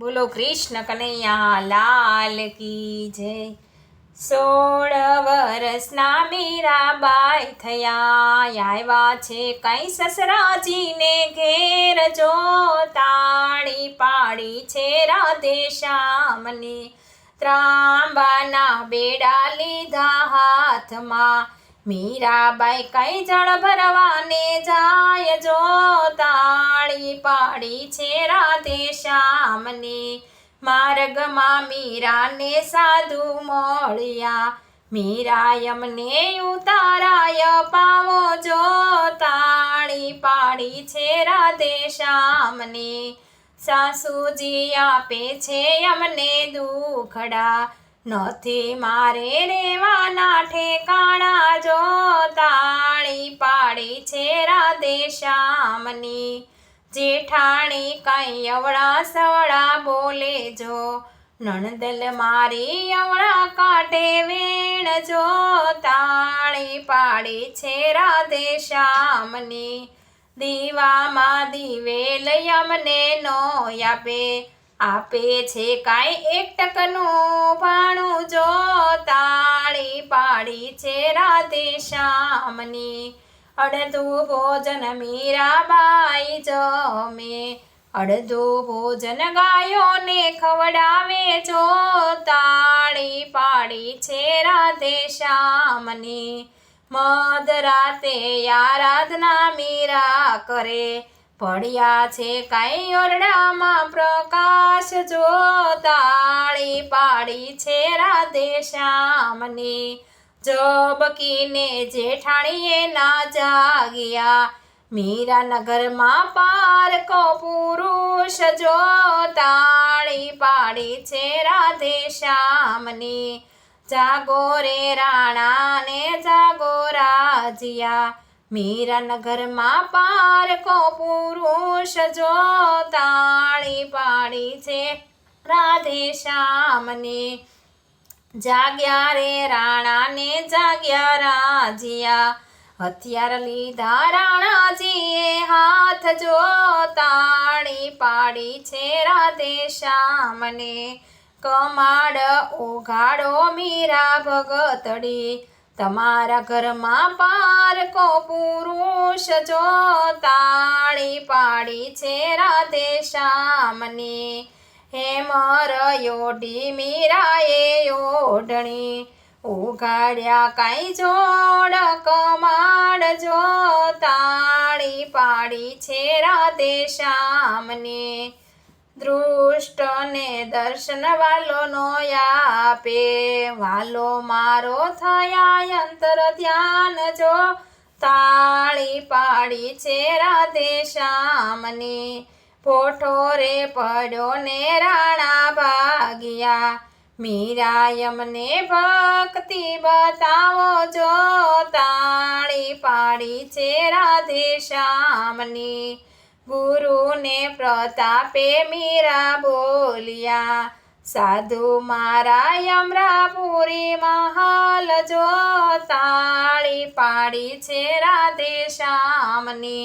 બોલો કૃષ્ણ કનૈયા, લાલ કી જય. સોળ વર્ષના મીરાબાઈ થયા. આવ્યા છે કઈ સસરાજીને ઘેર જો તાળી પાડી છે રાધે શ્યામને. ત્રાંબાના બેડા લીધા હાથમાં મીરાબાઈ કઈ જળ ભરવાને જાય જો તાળી પાડી છે રાધે શ્યામને. માર્ગમાં મીરાને સાધુ મળ્યા. મીરાય અમને ઉતારાય પાવો જો તાળી પાડી છે રાધે શ્યામને. સાસુજી આપે છે અમને દુખડા. નથી મારે રેવાના ઠેકાણા જો તાળી પાડી છે રાધે શ્યામની. જેઠાણી કઈ અવળા સવળા બોલે જો, નણદલ મારી અવળા કાંઠે વેણ જો તાળી પાડી છે રાધે શ્યામની. દીવામાં દિવેલ અમને નો આપે આપે છે કાંઈ એક શ્યામની અડધું ભોજન મીરાબાઈ જમે અડધું ભોજન ગાયોને ખવડાવે જો તાળી પાડી છે રાધે શ્યામની મધરાતે આરાધના મીરા કરે પડ્યા છે કાંઈ ઓરડામાં પ્રકાશ જો તાળી પાડી છે રાધે શ્યામની જબકીને જેઠાણીએ ના જાગ્યા. મીરાનગરમાં પારકો પુરુષ જો તાળી પાડી છે રાધે શ્યામની. જાગો રે રાણાને જાગો રાજિયા. મીરાનગરમાં પારકો પુરુષ જો તાળી પાડી છે રાધે શ્યામને. જાગ્યા રે રાણાને જાગ્યા રાજિયા. હથિયાર લીધા રાણાજીએ હાથ જો તાળી પાડી છે રાધે શ્યામને. કમાડ ઓઘાડો મીરા ભગતડી. તમારા ઘરમાં પારકો પુરુષ જો તાળી પાડી છે રાધે શ્યામની. હેમર યોઢી મીરાએ ઓઢણી, ઉઘાડ્યા કાંઈ જોડ કમાડ જો તાળી પાડી છે રાધે શ્યામની દૃષ્ટને દર્શન વાલો નો આપે, વાલો મારો થયા અંતર ધ્યાન જો તાળી પાડી છે રાધે શ્યામની પોઠો રે પડ્યો ને રાણા ભાગ્યા. મીરાયમને ભક્તિ બતાવો જો તાળી પાડી છે રાધે શ્યામની. ગુરુને પ્રતાપે મીરા બોલ્યા, સાધુ મારા યમરાપુરી મહાલ જો તાળી પાડી છે રાધે શ્યામની.